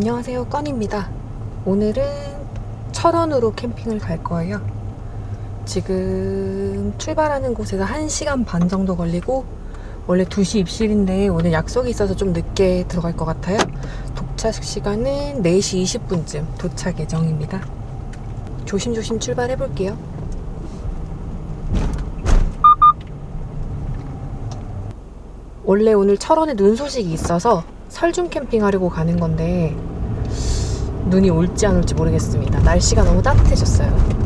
안녕하세요 건입니다. 오늘은 철원으로 캠핑을 갈 거예요. 지금 출발하는 곳에서 1시간 반 정도 걸리고 원래 2시 입실인데 오늘 약속이 있어서 좀 늦게 들어갈 것 같아요. 도착 시간은 4시 20분쯤 도착 예정입니다. 조심조심 출발해 볼게요. 원래 오늘 철원에 눈 소식이 있어서 설중 캠핑 하려고 가는 건데 눈이 올지 안 올지 모르겠습니다. 날씨가 너무 따뜻해졌어요.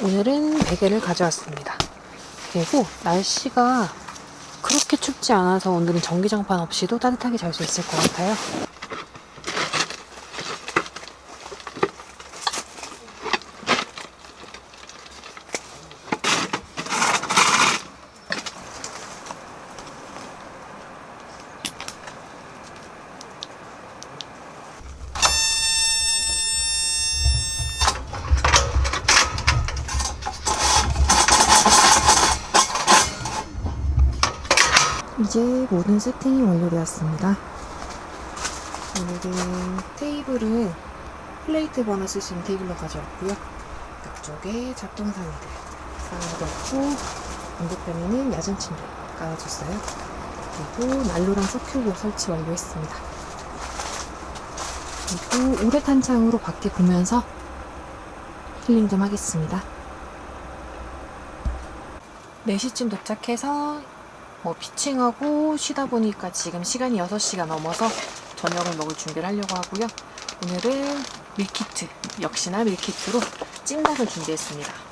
오늘은 베개를 가져왔습니다. 그리고 날씨가 그렇게 춥지 않아서 오늘은 전기장판 없이도 따뜻하게 잘 수 있을 것 같아요. 이제 모든 세팅이 완료되었습니다. 오늘은 테이블은 플레이트 버너 있는 테이블로 가져왔고요. 앞쪽에 잡동사니들 쌓아뒀고 반대편에는 야전 침대 깔아줬어요. 그리고 난로랑 서큐로 설치 완료했습니다. 그리고 우레탄 창으로 밖에 보면서 힐링 좀 하겠습니다. 4시쯤 도착해서 뭐 피칭하고 쉬다 보니까 지금 시간이 6시가 넘어서 저녁을 먹을 준비를 하려고 하고요. 오늘은 밀키트, 역시나 밀키트로 찜닭을 준비했습니다.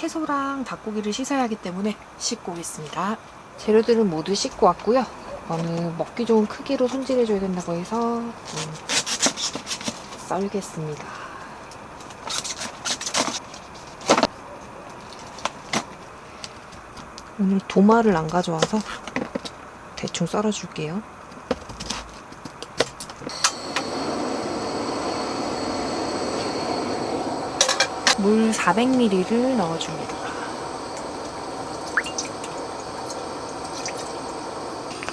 채소랑 닭고기를 씻어야 하기 때문에 씻고 오겠습니다. 재료들은 모두 씻고 왔고요. 이거는 먹기 좋은 크기로 손질해줘야 된다고 해서 음, 썰겠습니다. 오늘 도마를 안 가져와서 대충 썰어줄게요. 물 400ml를 넣어줍니다.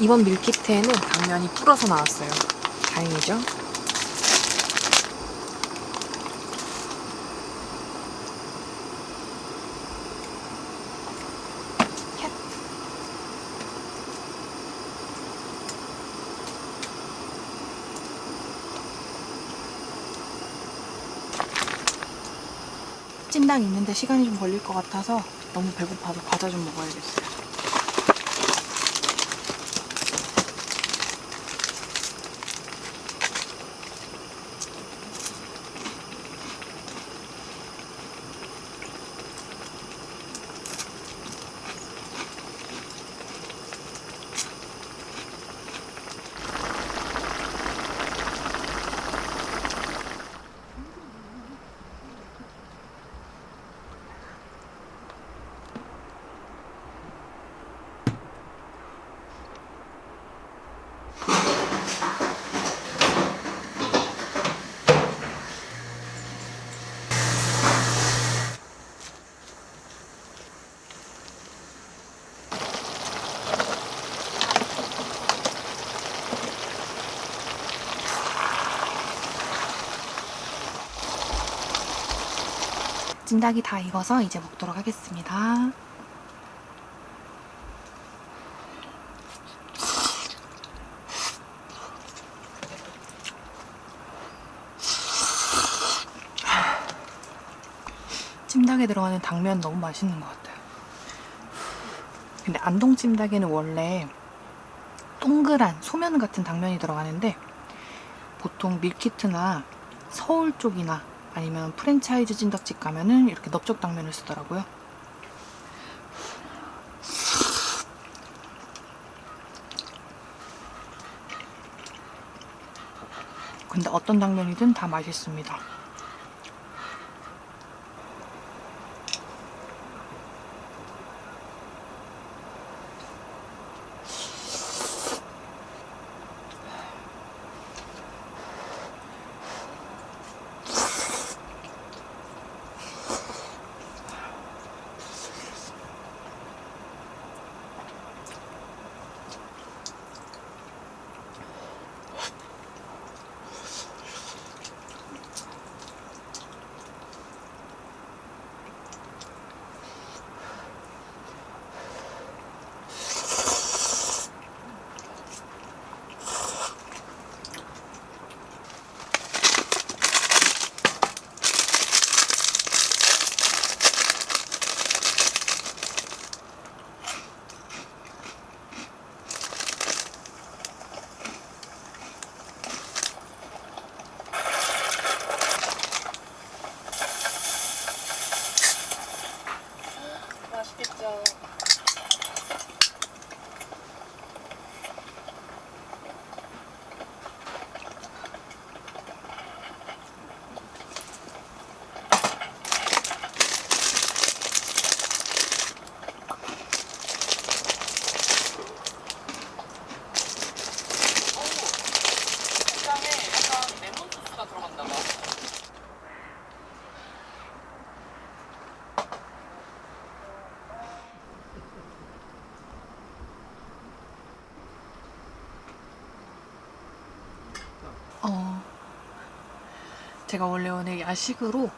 이번 밀키트에는 당면이 불어서 나왔어요. 다행이죠? 찜닭 있는데 시간이 좀 걸릴 것 같아서 너무 배고파서 과자 좀 먹어야겠어요. 찜닭이 다 익어서 이제 먹도록 하겠습니다. 찜닭에 들어가는 당면 너무 맛있는 것 같아요. 근데 안동 찜닭에는 원래 동그란 소면 같은 당면이 들어가는데 보통 밀키트나 서울 쪽이나 아니면 프랜차이즈 찜닭집 가면은 이렇게 넓적 당면을 쓰더라고요. 근데 어떤 당면이든 다 맛있습니다. 제가 원래 오늘 야식으로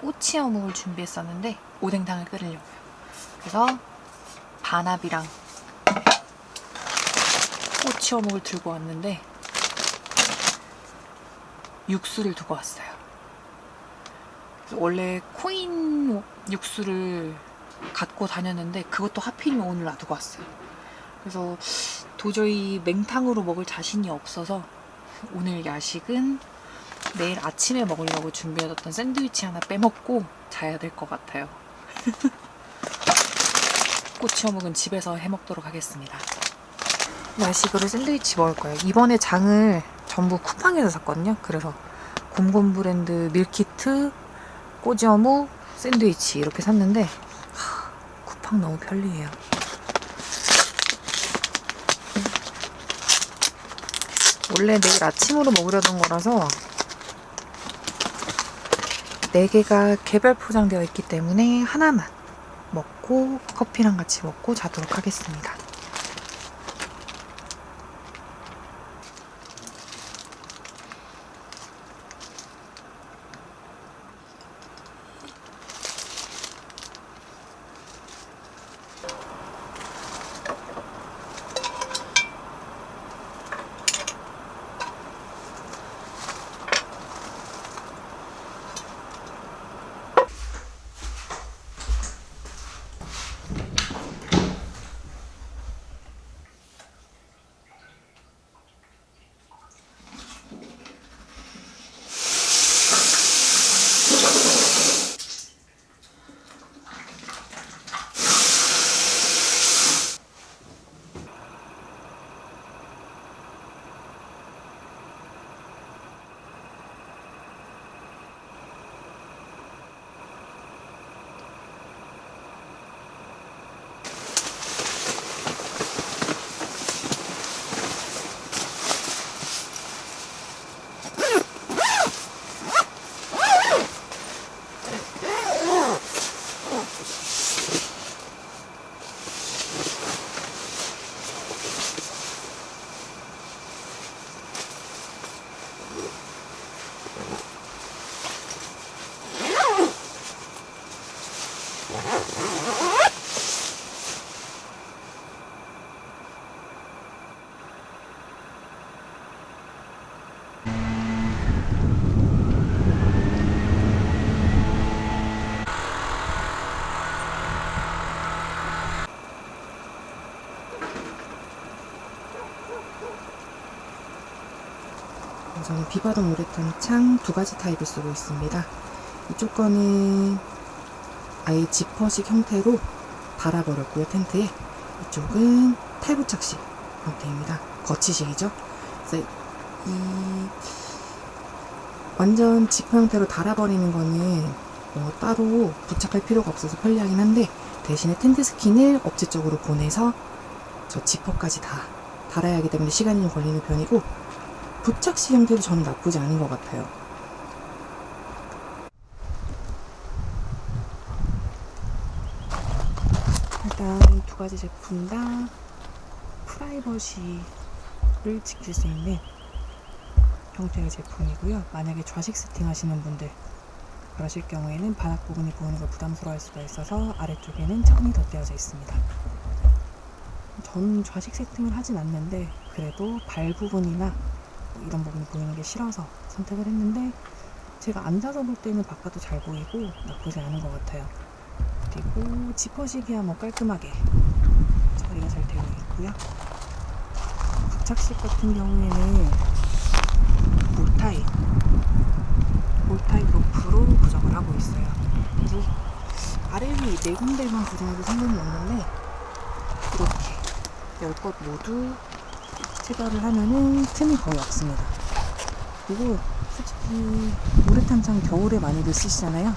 꼬치 어묵을 준비했었는데 오뎅탕을 끓이려고요. 그래서 반합이랑 꼬치 어묵을 들고 왔는데 육수를 두고 왔어요. 원래 코인 육수를 갖고 다녔는데 그것도 하필이면 오늘 놔두고 왔어요. 그래서 도저히 맹탕으로 먹을 자신이 없어서 오늘 야식은 내일 아침에 먹으려고 준비해뒀던 샌드위치 하나 빼먹고 자야 될 것 같아요. 꼬치 어묵은 집에서 해먹도록 하겠습니다. 야식으로 샌드위치 먹을 거예요. 이번에 장을 전부 쿠팡에서 샀거든요. 그래서 곰곰 브랜드 밀키트, 꼬지 어묵, 샌드위치 이렇게 샀는데 하, 쿠팡 너무 편리해요. 원래 내일 아침으로 먹으려던 거라서 4개가 개별 포장되어 있기 때문에 하나만 먹고 커피랑 같이 먹고 자도록 하겠습니다. 저는 비바돈 우레탄 창 두 가지 타입을 쓰고 있습니다. 이쪽 거는 아예 지퍼식 형태로 달아버렸고요, 텐트에. 이쪽은 탈부착식 형태입니다. 거치식이죠. 그래서 이 완전 지퍼 형태로 달아버리는 거는 뭐 따로 부착할 필요가 없어서 편리하긴 한데 대신에 텐트 스킨을 업체 쪽으로 보내서 저 지퍼까지 다 달아야 하기 때문에 시간이 좀 걸리는 편이고 부착식 형태도 저는 나쁘지 않은 것 같아요. 일단 두 가지 제품 다 프라이버시를 지킬 수 있는 형태의 제품이고요. 만약에 좌식 세팅 하시는 분들 그러실 경우에는 바닥 부분이 보이는 걸 부담스러워할 수가 있어서 아래쪽에는 천이 덧대어져 있습니다. 저는 좌식 세팅을 하진 않는데 그래도 발 부분이나 이런 부분이 보이는 게 싫어서 선택을 했는데 제가 앉아서 볼 때는 바깥도 잘 보이고 나쁘지 않은 것 같아요. 그리고 지퍼식이야 뭐 깔끔하게 처리가 잘 되어 있고요. 부착식 같은 경우에는 몰타입 몰타입 로프로 고정을 하고 있어요. 그래서 아래 위네 군데만 고정해도 상관이 없는데 이렇게 열것 모두 체결을 하면은 틈이 거의 없습니다. 그리고 솔직히 우레탄창 겨울에 많이들 쓰시잖아요.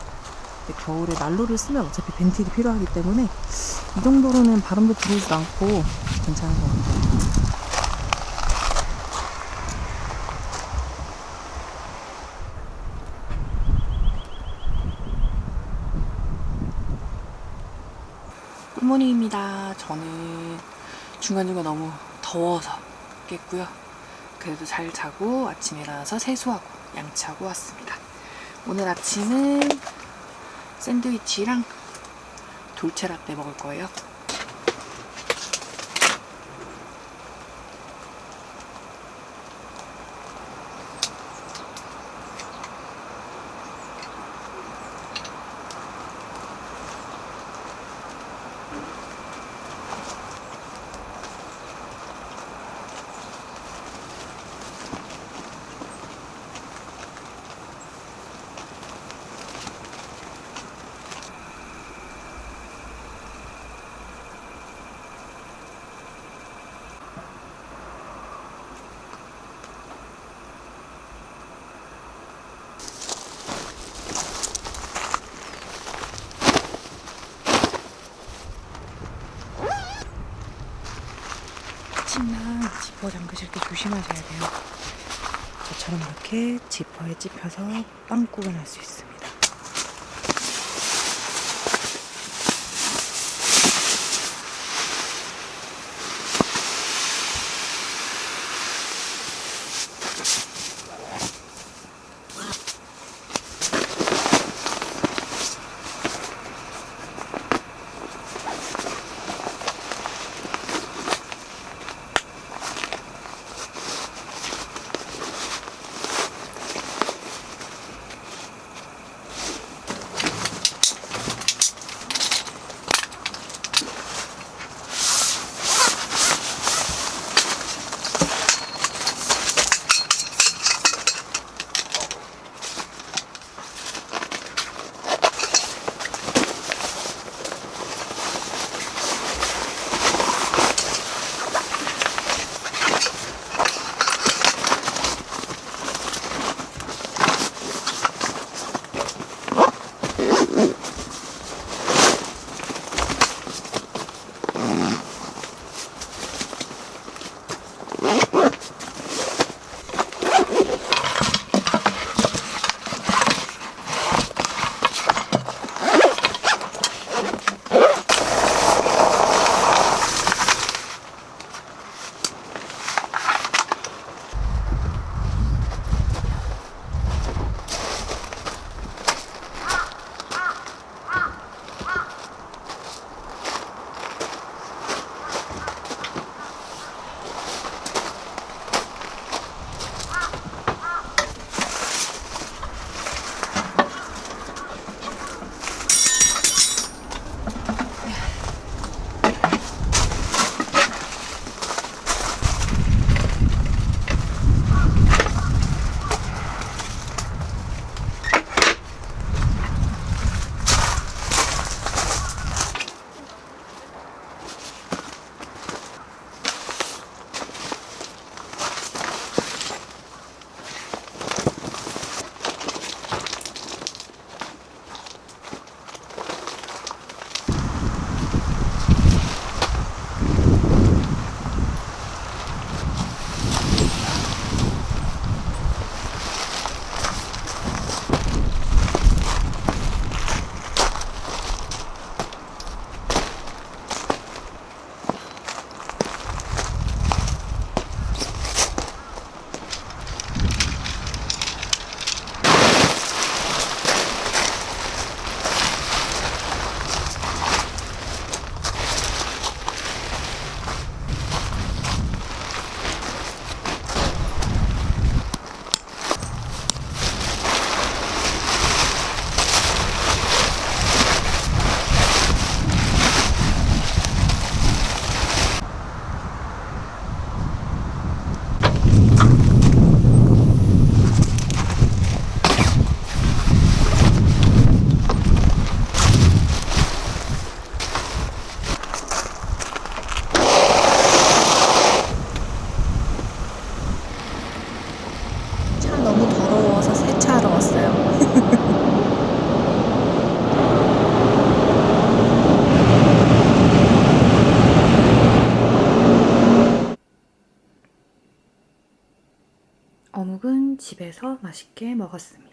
겨울에 난로를 쓰면 어차피 벤틸이 필요하기 때문에 이 정도로는 바람도 들어오지도 않고 괜찮은 것 같아요. 굿모닝입니다. 저는 중간중간 너무 더워서 깼고요. 그래도 잘 자고 아침에 일어나서 세수하고 양치하고 왔습니다. 오늘 아침은 샌드위치랑 돌체 라떼 먹을 거예요. 침낭 지퍼 잠그실 때 조심하셔야 돼요. 저처럼 이렇게 지퍼에 찝혀서 빵꾸가 날 수 있습니다. 집에서 맛있게 먹었습니다.